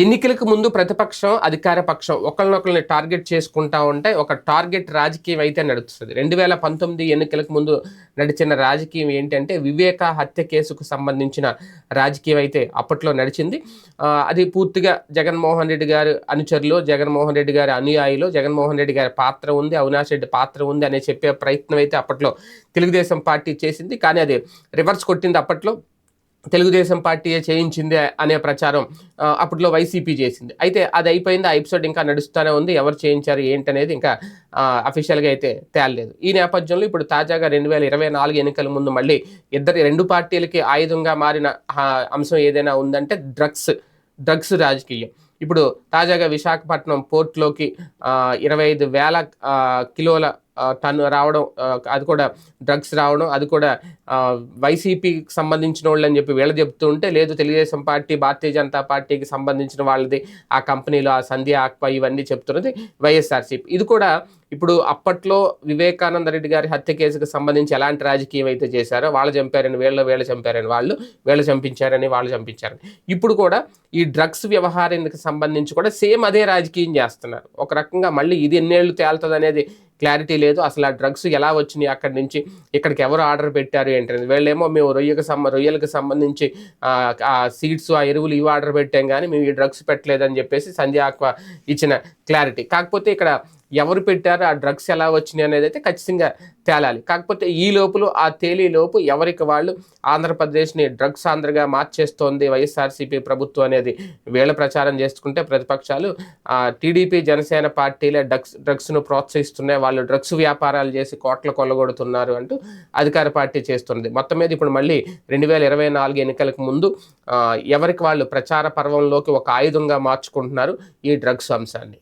ఎన్నికలకు ముందు ప్రతిపక్షం అధికార పక్షం ఒకరినొకరిని టార్గెట్ చేసుకుంటా ఉంటే ఒక టార్గెట్ రాజకీయం అయితే నడుస్తుంది. రెండు వేల పంతొమ్మిది ఎన్నికలకు ముందు నడిచిన రాజకీయం ఏంటంటే వివేక హత్య కేసుకు సంబంధించిన రాజకీయం అయితే అప్పట్లో నడిచింది. అది పూర్తిగా జగన్మోహన్ రెడ్డి గారు అనుచరులు జగన్మోహన్ రెడ్డి గారి అనుయాయులు జగన్మోహన్ రెడ్డి గారి పాత్ర ఉంది అవినాష్ రెడ్డి పాత్ర ఉంది అనే చెప్పే ప్రయత్నం అయితే అప్పట్లో తెలుగుదేశం పార్టీ చేసింది. కానీ అది రివర్స్ కొట్టింది అప్పట్లో. తెలుగుదేశం పార్టీయే చేయించింది అనే ప్రచారం అప్పట్లో వైసీపీ చేసింది. అయితే అది అయిపోయింది ఆ ఎపిసోడ్ ఇంకా నడుస్తూనే ఉంది ఎవరు చేయించారు ఏంటనేది ఇంకా అఫీషియల్గా అయితే తేలలేదు. ఈ నేపథ్యంలో ఇప్పుడు తాజాగా రెండు వేల ఇరవై నాలుగు ఎన్నికల ముందు మళ్ళీ ఇద్దరు రెండు పార్టీలకి ఆయుధంగా మారిన అంశం ఏదైనా ఉందంటే డ్రగ్స్ డ్రగ్స్ రాజకీయం. ఇప్పుడు తాజాగా విశాఖపట్నం పోర్ట్లోకి ఇరవై ఐదు వేల కిలోల టన్ను రావడం అది కూడా డ్రగ్స్ రావడం అది కూడా వైసీపీకి సంబంధించిన వాళ్ళు అని చెప్పి వీళ్ళు చెప్తూ ఉంటే లేదు తెలుగుదేశం పార్టీ భారతీయ జనతా పార్టీకి సంబంధించిన వాళ్ళది ఆ కంపెనీలో ఆ సంధ్య ఆక్పా ఇవన్నీ చెప్తున్నది వైఎస్ఆర్సీపీ ఇది కూడా ఇప్పుడు అప్పట్లో వివేకానంద రెడ్డి గారి హత్య కేసుకు సంబంధించి ఎలాంటి రాజకీయం అయితే చేశారో వాళ్ళు చంపారని వీళ్ళు వీళ్ళు చంపారని వాళ్ళు వీళ్ళు చంపించారని వాళ్ళు చంపించారని ఇప్పుడు కూడా ఈ డ్రగ్స్ వ్యవహారానికి సంబంధించి కూడా సేమ్ అదే రాజకీయం చేస్తున్నారు. ఒక రకంగా మళ్ళీ ఇది ఎన్నేళ్ళు తేలుతుంది అనేది క్లారిటీ లేదు. అసలు ఆ డ్రగ్స్ ఎలా వచ్చినాయి అక్కడి నుంచి? ఇక్కడికి ఎవరు ఆర్డర్ పెట్టారు ఏంటనేది. వీళ్ళేమో మేము రొయ్యకు సంబ రొయ్యలకు సంబంధించి ఆ, సీడ్స్ ఆ ఎరువులు ఇవి ఆర్డర్ పెట్టాం కానీ మేము ఈ డ్రగ్స్ పెట్టలేదని చెప్పేసి సంధ్య ఆక్వా ఇచ్చిన క్లారిటీ. కాకపోతే ఇక్కడ ఎవరు పెట్టారు ఆ డ్రగ్స్ ఎలా వచ్చినాయి అనేది అయితే ఖచ్చితంగా తేలాలి. కాకపోతే ఈ లోపులు ఆ తేలి లోపు ఎవరికి వాళ్ళు ఆంధ్రప్రదేశ్ని డ్రగ్స్ ఆంధ్రగా మార్చేస్తోంది వైఎస్ఆర్సీపీ ప్రభుత్వం అనేది. వీళ్ళ ప్రచారం చేసుకుంటే ప్రతిపక్షాలు టీడీపీ జనసేన పార్టీలే డ్రగ్స్ డ్రగ్స్ను ప్రోత్సహిస్తున్నాయి. వాళ్ళు డ్రగ్స్ వ్యాపారాలు చేసి కోట్ల కొల్లగొడుతున్నారు అంటూ అధికార పార్టీ చేస్తుంది మొత్తం మీద ఇప్పుడు మళ్ళీ రెండు వేల ఇరవై నాలుగు ఎన్నికలకు ముందు ఎవరికి వాళ్ళు ప్రచార పర్వంలోకి ఒక ఆయుధంగా మార్చుకుంటున్నారు ఈ డ్రగ్స్ అంశాన్ని.